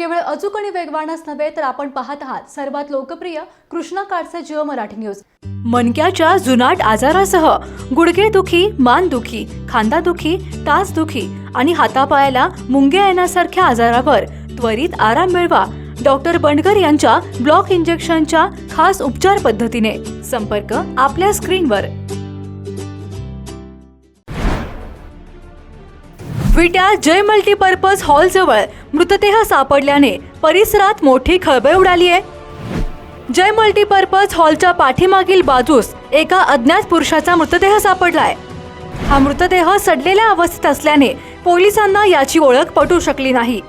केवळ अचूक आणि वेगवानच नव्हे तर आपण पाहत आहात सर्वात लोकप्रिय कृष्णा काडचे जिओ मराठी न्यूज. मनक्याच्या जुनाट आजारासह गुडघेदुखी मानदुखी खांदादुखी तासदुखी आणि हातापायाला मुंग्या येण्यासारख्या आजारावर त्वरित आराम मिळवा डॉक्टर बंडकर यांच्या ब्लॉक इंजेक्शनच्या खास उपचार पद्धतीने. संपर्क आपल्या स्क्रीनवर. विटा जय मल्टीपर्पज हॉल जवळ मृतदेह सापडल्याने परिसरात मोठी खळबळ उडाली आहे. जय मल्टीपर्पज हॉलच्या पाठीमागील बाजूस एका अज्ञात पुरुषाचा मृतदेह सापडलाय. हा मृतदेह सडलेल्या अवस्थेत असल्याने पोलिसांना याची ओळख पटू शकली नाही.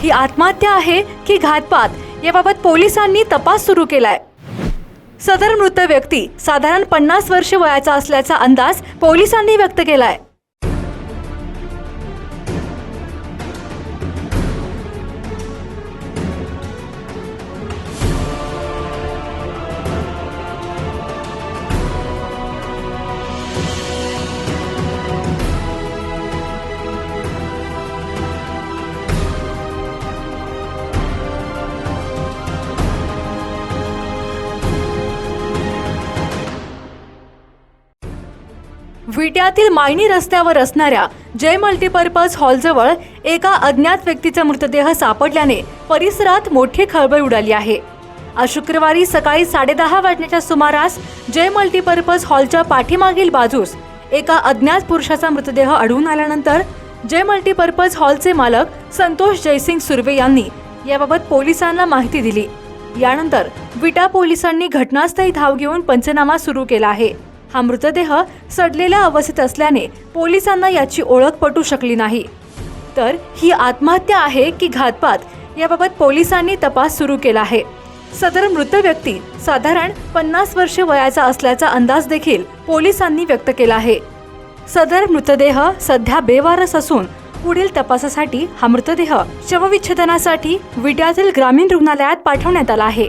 ही आत्महत्या आहे की घातपात याबाबत पोलिसांनी तपास सुरू केलाय. सदर मृत व्यक्ती साधारण पन्नास वर्ष वयाचा असल्याचा अंदाज पोलिसांनी व्यक्त केलाय. विट्यातील मायणी रस्त्यावर असणाऱ्या जय मल्टीपर्पज हॉलजवळ एका अज्ञात व्यक्तीचा मृतदेह सापडल्याने परिसरात मोठी खळबळ उडाली आहे. आज शुक्रवारी सकाळी साडेदहा वाजण्याच्या सुमारास जय मल्टीपर्पज हॉलच्या पाठीमागील बाजूस एका अज्ञात पुरुषाचा मृतदेह आढळून आल्यानंतर जय मल्टीपर्पज हॉलचे मालक संतोष जयसिंग सुर्वे यांनी याबाबत पोलिसांना माहिती दिली. यानंतर विटा पोलिसांनी घटनास्थळी धाव घेऊन पंचनामा सुरू केला आहे. हा मृतदेह सडलेल्या अवस्थेत असल्याने पोलिसांना याची ओळख पटू शकली नाही. तर ही आत्महत्या आहे की घातपात याबाबत पोलिसांनी तपास सुरू केला आहे. सदर मृत व्यक्ती साधारण पन्नास वर्षे वयाचा असल्याचा अंदाज देखील पोलिसांनी व्यक्त केला आहे. सदर मृतदेह सध्या बेवारस असून पुढील तपासासाठी हा मृतदेह शवविच्छेदनासाठी विट्यातील ग्रामीण रुग्णालयात पाठवण्यात आला आहे.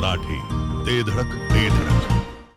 मराठी. ते धडक ते